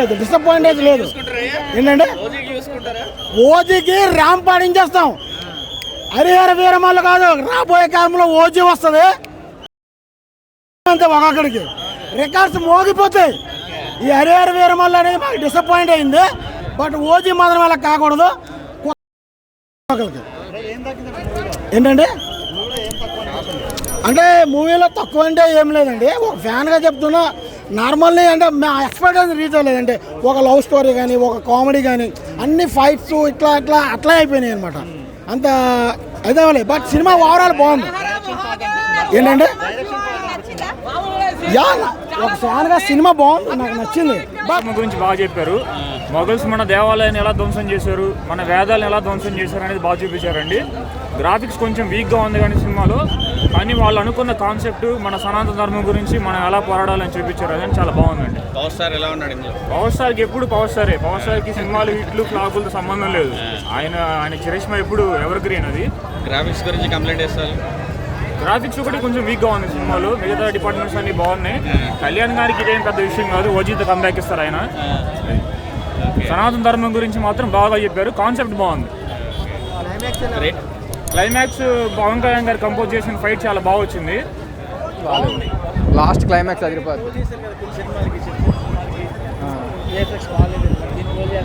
లేదు. డిసప్పాయింటేజ్ లేదు. ఏంటంటే? ఓజీకి ర్యాంప్ పాడించేస్తాం హరిహర వీరమల్లు కాదు రాబోయే కాలంలో ఓజీ వస్తుంది. అంతే ఒకక్కడికి రికార్డ్స్ మోగిపోతాయి. ఈ హరిహర వీరమల్లు అనేది మాకు డిసప్పాయింట్ అయింది. బట్ ఓజీ మాత్రం అలా కాకూడదు. ఏంటండి అంటే మూవీలో తక్కువ అంటే ఏం లేదండి. ఒక ఫ్యాన్గా చెప్తున్నా. నార్మల్లీ అంటే మా ఎక్స్పెక్టేషన్ రీచ్ అవ్వలేదంటే ఒక లవ్ స్టోరీ కానీ ఒక కామెడీ కానీ అన్ని ఫైట్స్ ఇట్లా ఇట్లా అట్లా అయిపోయినాయి అనమాట అంత అవ్వలేదు బట్ సినిమా ఓవరాల్ బాగుంది. ఏంటంటే? యా ఒక ఫ్యాన్గా సినిమా బాగుంది నాకు నచ్చింది. గురించి బాగా చెప్పారు. మొఘల్స్ మన దేవాలయాన్ని ఎలా ధ్వంసం చేశారు మన వేదాలను ఎలా ధ్వంసం చేశారు అనేది బాగా చూపించారండి. గ్రాఫిక్స్ కొంచెం వీక్గా ఉంది కానీ సినిమాలో కానీ వాళ్ళు అనుకున్న కాన్సెప్ట్ మన సనాతన ధర్మం గురించి మనం ఎలా పోరాడాలని చూపించారు అదని చాలా బాగుందండి. పవర్ స్టార్ ఎలా ఉన్నాడు పవర్ స్టార్కి ఎప్పుడు పవర్ స్టారే? పవర్ స్టార్కి సినిమాలు హిట్లు ఫ్లాపులతో సంబంధం లేదు. ఆయన ఆయన చరిష్మా ఎప్పుడు ఎవర్ గ్రీన్ అది. గ్రాఫిక్స్ గురించి కంప్లైంట్ చేస్తారు. గ్రాఫిక్స్ ఒకటి కొంచెం వీక్గా ఉంది సినిమాలో. మిగతా డిపార్ట్మెంట్స్ అన్ని బాగున్నాయి. కళ్యాణ్ గారికి ఇదేం పెద్ద విషయం కాదు. ఓజీతో కంబ్యాక్ ఇస్తారు ఆయన. సనాతన ధర్మం గురించి మాత్రం బాగా చెప్పారు. కాన్సెప్ట్ బాగుంది. రేట్ క్లైమాక్స్ పవన్ కళ్యాణ్ గారు కంపోజ్ చేసిన ఫైట్ చాలా బాగా వచ్చింది. లాస్ట్ క్లైమాక్స్ అదిరిపోద్ది.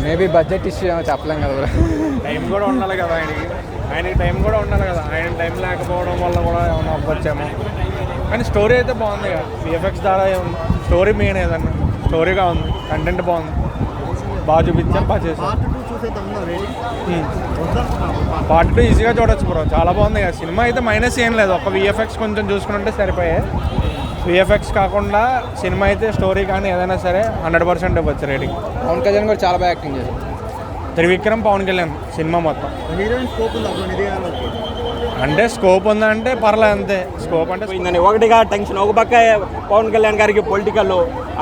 మేబీ బడ్జెట్ ఇష్యూ ఏమో చెప్పలేం కదా. టైం కూడా ఉండాలి కదా ఆయనకి. ఆయనకి టైం కూడా ఉండాలి కదా. ఆయన టైం లేకపోవడం వల్ల కూడా ఏమైనా అవ్వచ్చేమో. కానీ స్టోరీ అయితే బాగుంది కదా. విఎఫ్ఎక్స్ ద్వారా స్టోరీ మెయిన్ ఏదన్నా? స్టోరీగా ఉంది. కంటెంట్ బాగుంది. బాగా చూపించారు బాగా చేశారు పార్ట్ టూ ఈజీగా చూడొచ్చు బ్రో. చాలా బాగుంది కదా. సినిమా అయితే మైనస్ ఏం లేదు. ఒక విఎఫ్ఎక్స్ కొంచెం చూసుకుంటే సరిపోయాయి విఎఫ్ఎక్స్ కాకుండా సినిమా అయితే స్టోరీ కానీ ఏదైనా సరే హండ్రెడ్ పర్సెంట్ ఇవ్వచ్చు రేటింగ్. పవన్ కళ్యాణ్ కూడా చాలా బాగా యాక్టింగ్ చేశారు. త్రివిక్రమ్ పవన్ కళ్యాణ్ సినిమా మొత్తం. అంటే స్కోప్ ఉందంటే పర్లేదు అంతే. స్కోప్ అంటే పోయిందని ఒకటిగా టెన్షన్ ఒక పక్క పవన్ కళ్యాణ్ గారికి పొలిటికల్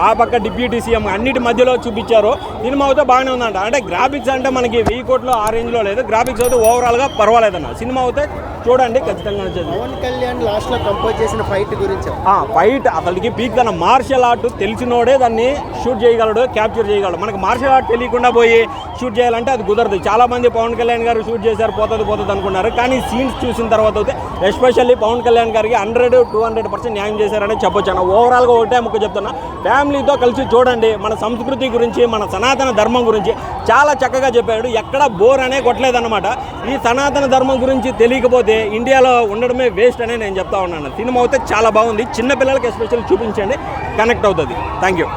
ఆ పక్క డిప్యూటీ సీఎం అన్నిటి మధ్యలో చూపించారు. సినిమా అయితే బాగానే ఉందంట. అంటే గ్రాఫిక్స్ అంటే మనకి వెయ్యి కోట్లు ఆ రేంజ్లో లేదు. గ్రాఫిక్స్ అయితే ఓవరాల్గా పర్వాలేదన్న. సినిమా అయితే చూడండి ఖచ్చితంగా నచ్చింది. పవన్ కళ్యాణ్ లాస్ట్లో కంపోజ్ చేసిన ఫైట్ గురించి. ఆ ఫైట్ అసలుకి పీక్ కన్నా మార్షల్ ఆర్ట్ తెలిసినోడే దాన్ని షూట్ చేయగలడు క్యాప్చర్ చేయగలడు. మనకి మార్షల్ ఆర్ట్ తెలియకుండా పోయి షూట్ చేయాలంటే అది కుదరదు. చాలా మంది పవన్ కళ్యాణ్ గారు షూట్ చేశారు పోతుంది పోతుంది అనుకున్నారు. కానీ సీన్స్ చూసిన తర్వాత అయితే ఎస్పెషల్లీ పవన్ కళ్యాణ్ గారికి హండ్రెడ్ టూ హండ్రెడ్ పర్సెంట్ న్యాయం చేశారని చెప్పొచ్చు అన్న ఓవరాల్గా ఒకటే ముక్క చెప్తున్నా. ఫ్యామిలీతో కలిసి చూడండి మన సంస్కృతి గురించి మన సనాతన ధర్మం గురించి చాలా చక్కగా చెప్పాడు. ఎక్కడ బోర్ అనే కొట్టలేదన్నమాట. ఈ సనాతన ధర్మం గురించి తెలియకపోతే ఇండియాలో ఉండడమే వేస్ట్ అనే నేను చెప్తా ఉన్నాను. సినిమా అయితే చాలా బాగుంది. చిన్నపిల్లలకి ఎస్పెషల్ చూపించండి. కనెక్ట్ అవుతుంది. Thank you